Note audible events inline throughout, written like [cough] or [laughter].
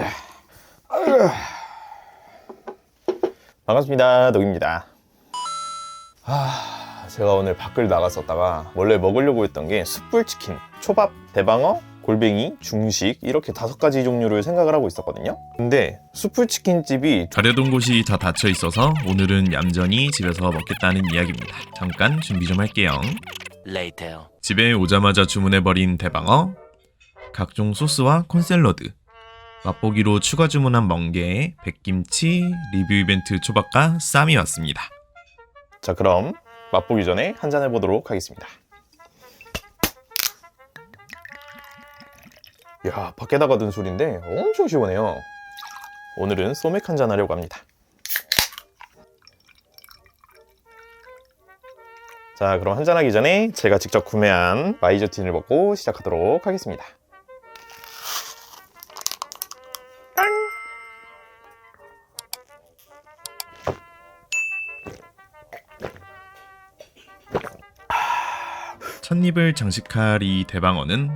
자, 아유. 반갑습니다. 독입니다. 아, 제가 오늘 밖을 나갔었다가 원래 먹으려고 했던 게 숯불치킨, 초밥, 대방어, 골뱅이, 중식 이렇게 다섯 가지 종류를 생각을 하고 있었거든요. 근데 숯불치킨 집이 가려던 곳이 다 닫혀 있어서 오늘은 얌전히 집에서 먹겠다는 이야기입니다. 잠깐 준비 좀 할게요. Later. 집에 오자마자 주문해버린 대방어, 각종 소스와 콘샐러드, 맛보기로 추가 주문한 멍게, 백김치, 리뷰 이벤트 초밥과 쌈이 왔습니다. 자 그럼 맛보기 전에 한 잔 해보도록 하겠습니다. 야 밖에다가 든 술인데 엄청 시원해요. 오늘은 소맥 한 잔 하려고 합니다. 자 그럼 한잔하기 전에 제가 직접 구매한 마이저틴을 먹고 시작하도록 하겠습니다. 첫입을 장식할 이 대방어는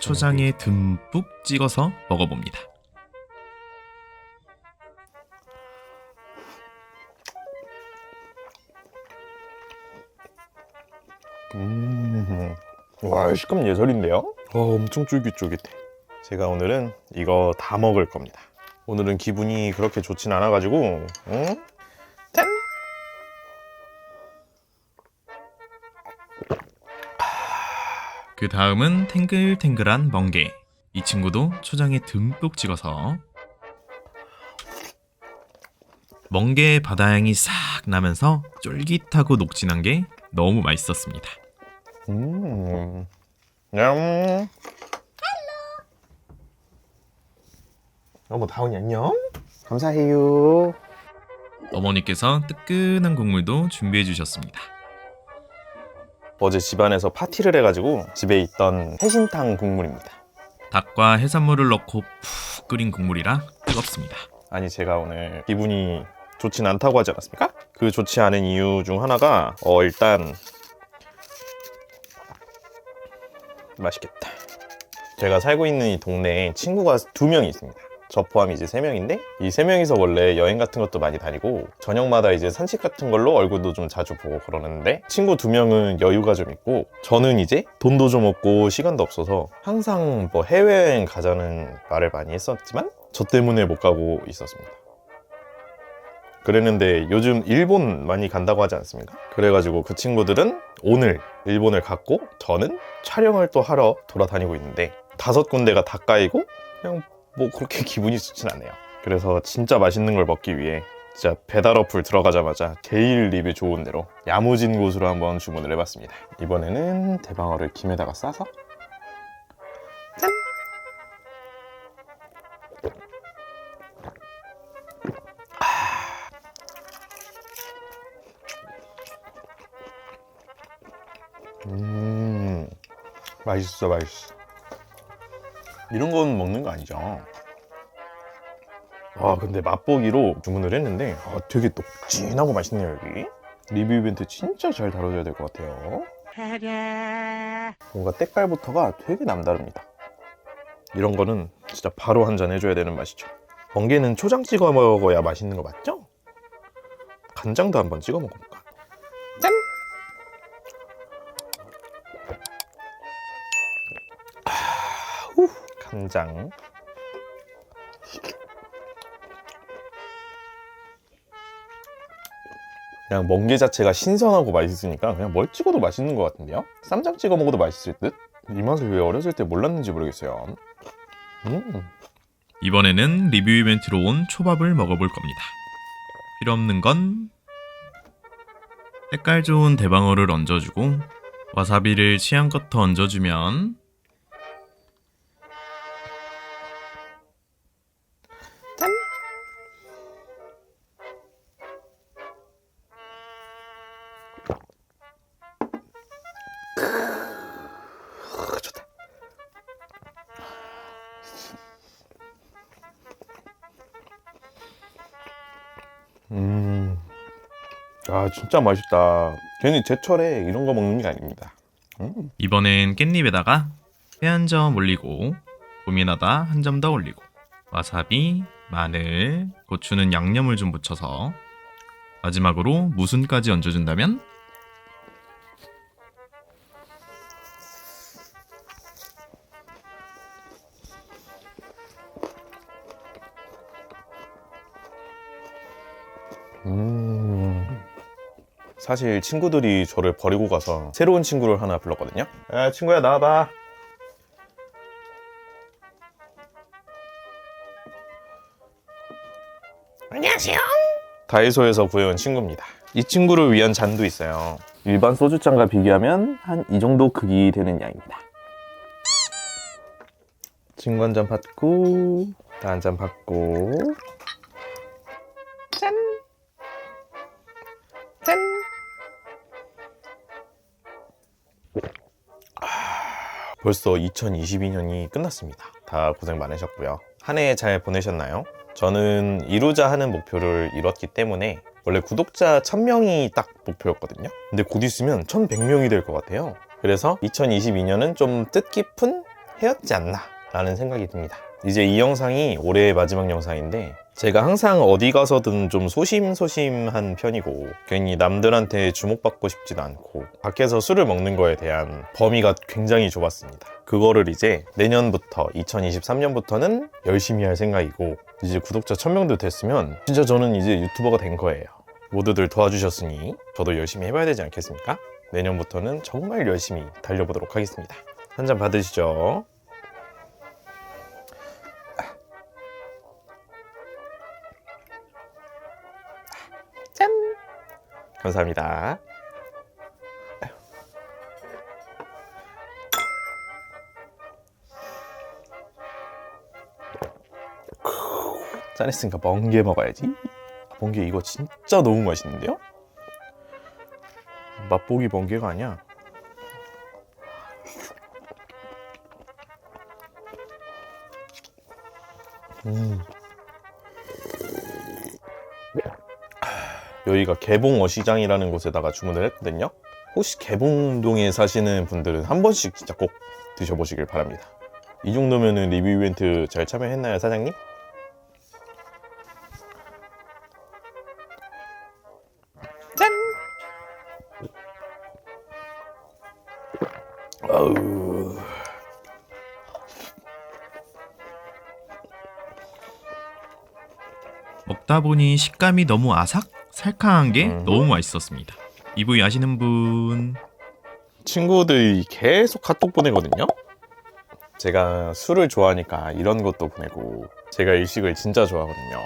초장에 듬뿍 찍어서 먹어봅니다. 음, 와 식감 예술인데요? 어, 엄청 쫄깃쫄깃해. 제가 오늘은 이거 다 먹을 겁니다. 오늘은 기분이 그렇게 좋진 않아가지고, 응? 다음은 탱글탱글한 멍게. 이 친구도 초장에 듬뿍 찍어서 멍게의 바다향이 싹 나면서 쫄깃하고 녹진한 게 너무 맛있었습니다. 음, 냠. 어머 다운이 안녕. 감사해요. 어머니께서 뜨끈한 국물도 준비해 주셨습니다. 어제 집안에서 파티를 해가지고 집에 있던 해신탕 국물입니다. 닭과 해산물을 넣고 푹 끓인 국물이라 뜨겁습니다. 아니 제가 오늘 기분이 좋진 않다고 하지 않았습니까? 그 좋지 않은 이유 중 하나가 어 일단 맛있겠다. 제가 살고 있는 이 동네에 친구가 두 명이 있습니다. 저 포함 이제 세 명인데 이세 명이서 원래 여행 같은 것도 많이 다니고 저녁마다 이제 산책 같은 걸로 얼굴도 좀 자주 보고 그러는데 친구 두 명은 여유가 좀 있고 저는 이제 돈도 좀 없고 시간도 없어서 항상 뭐 해외여행 가자는 말을 많이 했었지만 저 때문에 못 가고 있었습니다. 그랬는데 요즘 일본 많이 간다고 하지 않습니까? 그래가지고 그 친구들은 오늘 일본을 갔고 저는 촬영을 또 하러 돌아다니고 있는데 다섯 군데가 다 까이고 그냥 뭐 그렇게 [laughs] 기분이 좋진 않네요. 그래서 진짜 맛있는 걸 먹기 위해 진짜 배달 어플 들어가자마자 제일 리뷰 좋은 대로 야무진 곳으로 한번 주문을 해봤습니다. 이번에는 대방어를 김에다가 싸서 음 맛있어 맛있어 이런 건 먹는 거 아니죠? 아 근데 맛보기로 주문을 했는데 아, 되게 녹진하고 맛있네요 여기 리뷰 이벤트 진짜 잘 다뤄줘야 될 것 같아요 뭔가 때깔부터가 되게 남다릅니다 이런 거는 진짜 바로 한 잔 해줘야 되는 맛이죠 멍게는 초장 찍어 먹어야 맛있는 거 맞죠? 간장도 한번 찍어 먹어볼까? 짠! 후, 간장. 그냥 멍게 자체가 신선하고 맛있으니까 그냥 뭘 찍어도 맛있는 것 같은데요? 쌈장 찍어 먹어도 맛있을 듯? 이 맛을 왜 어렸을 때 몰랐는지 모르겠어요. 음, 이번에는 리뷰 이벤트로 온 초밥을 먹어볼 겁니다. 필요 없는 건 색깔 좋은 대방어를 얹어주고 와사비를 취향껏 더 얹어주면 아 진짜 맛있다. 괜히 제철에 이런 거 먹는 게 아닙니다. 음, 이번엔 깻잎에다가 회 한 점 올리고 고민하다 한 점 더 올리고 와사비, 마늘, 고추는 양념을 좀 묻혀서 마지막으로 무순까지 얹어준다면 음. 사실 친구들이 저를 버리고 가서 새로운 친구를 하나 불렀거든요. 야, 친구야, 나와봐. 안녕하세요. 다이소에서 구해온 친구입니다. 이 친구를 위한 잔도 있어요. 일반 소주잔과 비교하면 한 이 정도 크기 되는 양입니다. 친구 한 잔 받고, 나 한 잔 받고, 벌써 2022년이 끝났습니다. 다 고생 많으셨고요. 한 해 잘 보내셨나요? 저는 이루자 하는 목표를 이뤘기 때문에 원래 구독자 1000명이 딱 목표였거든요. 근데 곧 있으면 1100명이 될 것 같아요. 그래서 2022년은 좀 뜻깊은 해였지 않나 라는 생각이 듭니다. 이제 이 영상이 올해의 마지막 영상인데 제가 항상 어디 가서든 좀 소심소심한 편이고 괜히 남들한테 주목받고 싶지도 않고 밖에서 술을 먹는 거에 대한 범위가 굉장히 좁았습니다. 그거를 이제 내년부터 2023년부터는 열심히 할 생각이고 이제 구독자 1000명도 됐으면 진짜 저는 이제 유튜버가 된 거예요. 모두들 도와주셨으니 저도 열심히 해봐야 되지 않겠습니까? 내년부터는 정말 열심히 달려보도록 하겠습니다. 한 잔 받으시죠. 감사합니다. 짠했으니까 멍게 먹어야지. 멍게 이거 진짜 너무 맛있는데요? 맛보기 멍게가 아니야. 음. 여기가 개봉 어 시장이라는 곳에다가 주문을 했거든요. 혹시 개봉동에 사시는 분들은 한 번씩 진짜 꼭 드셔보시길 바랍니다. 이 정도면은 리뷰 이벤트 잘 참여했나요, 사장님? 짠! 아우. 먹다 보니 식감이 너무 아삭 살캉한 게 음. 너무 맛있었습니다. 이 부위 아시는 분 친구들이 계속 카톡 보내거든요. 제가 술을 좋아하니까 이런 것도 보내고 제가 일식을 진짜 좋아하거든요.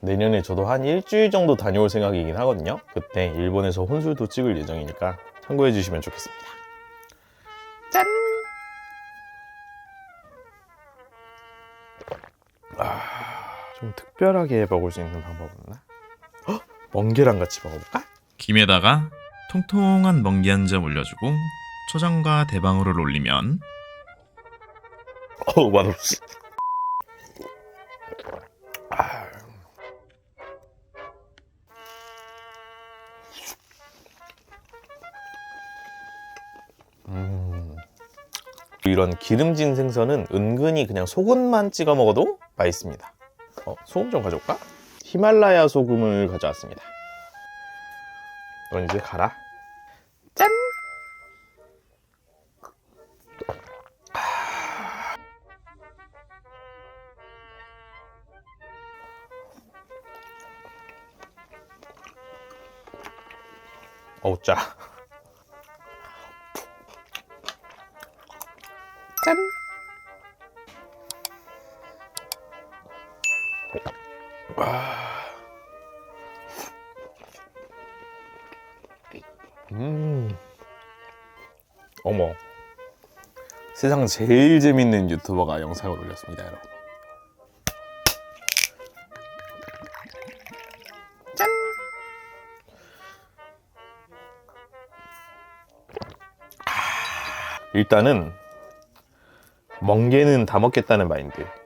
내년에 저도 한 일주일 정도 다녀올 생각이긴 하거든요. 그때 일본에서 혼술도 찍을 예정이니까 참고해 주시면 좋겠습니다. 짠! 아, 좀 특별하게 먹을 수 있는 방법 없나? 헉! 멍게랑 같이 먹어볼까? 김에다가 통통한 멍게 한 점 올려주고 초장과 대방울을 올리면 어우 맛없어 아. 음. 이런 기름진 생선은 은근히 그냥 소금만 찍어 먹어도 맛있습니다 어, 소금 좀 가져올까? 히말라야 소금을 가져왔습니다 넌 이제 가라 짠! 어우 짜. 짠. 음. 어머. 세상 제일 재밌는 유튜버가 영상을 올렸습니다, 여러분. 짠. 일단은 멍게는 다 먹겠다는 마인드.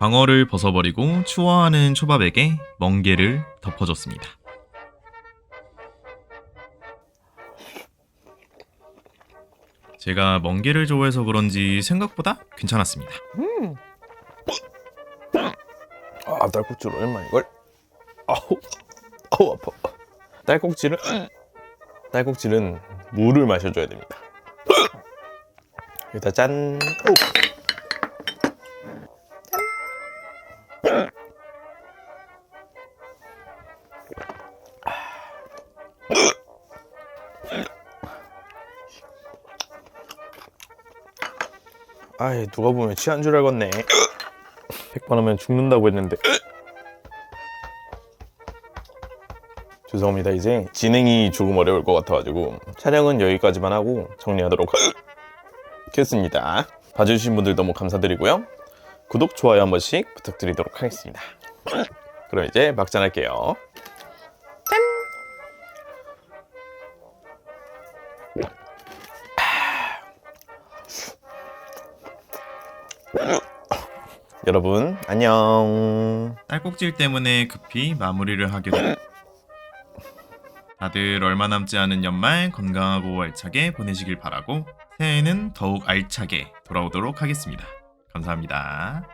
광어를 벗어버리고 추워하는 초밥에게 멍게를 덮어줬습니다. 제가 멍게를 좋아해서 그런지 생각보다 괜찮았습니다. 아 딸꾹질 오랜만에 이걸 아우 아우 아파 딸꾹질은 딸꾹질은 물을 마셔줘야 됩니다 일단 짠 오. 아이 누가 보면 취한 줄 알겠네. 100번 하면 죽는다고 했는데. 죄송합니다 이제. 진행이 조금 어려울 것 같아가지고 촬영은 여기까지만 하고 정리하도록 하겠습니다. 봐주신 분들 너무 감사드리고요. 구독, 좋아요 한 번씩 부탁드리도록 하겠습니다. 그럼 이제 막잔 할게요 [laughs] 여러분 안녕 딸꾹질 때문에 급히 마무리를 하게 된 다들 얼마 남지 않은 연말 건강하고 알차게 보내시길 바라고 새해에는 더욱 알차게 돌아오도록 하겠습니다. 감사합니다.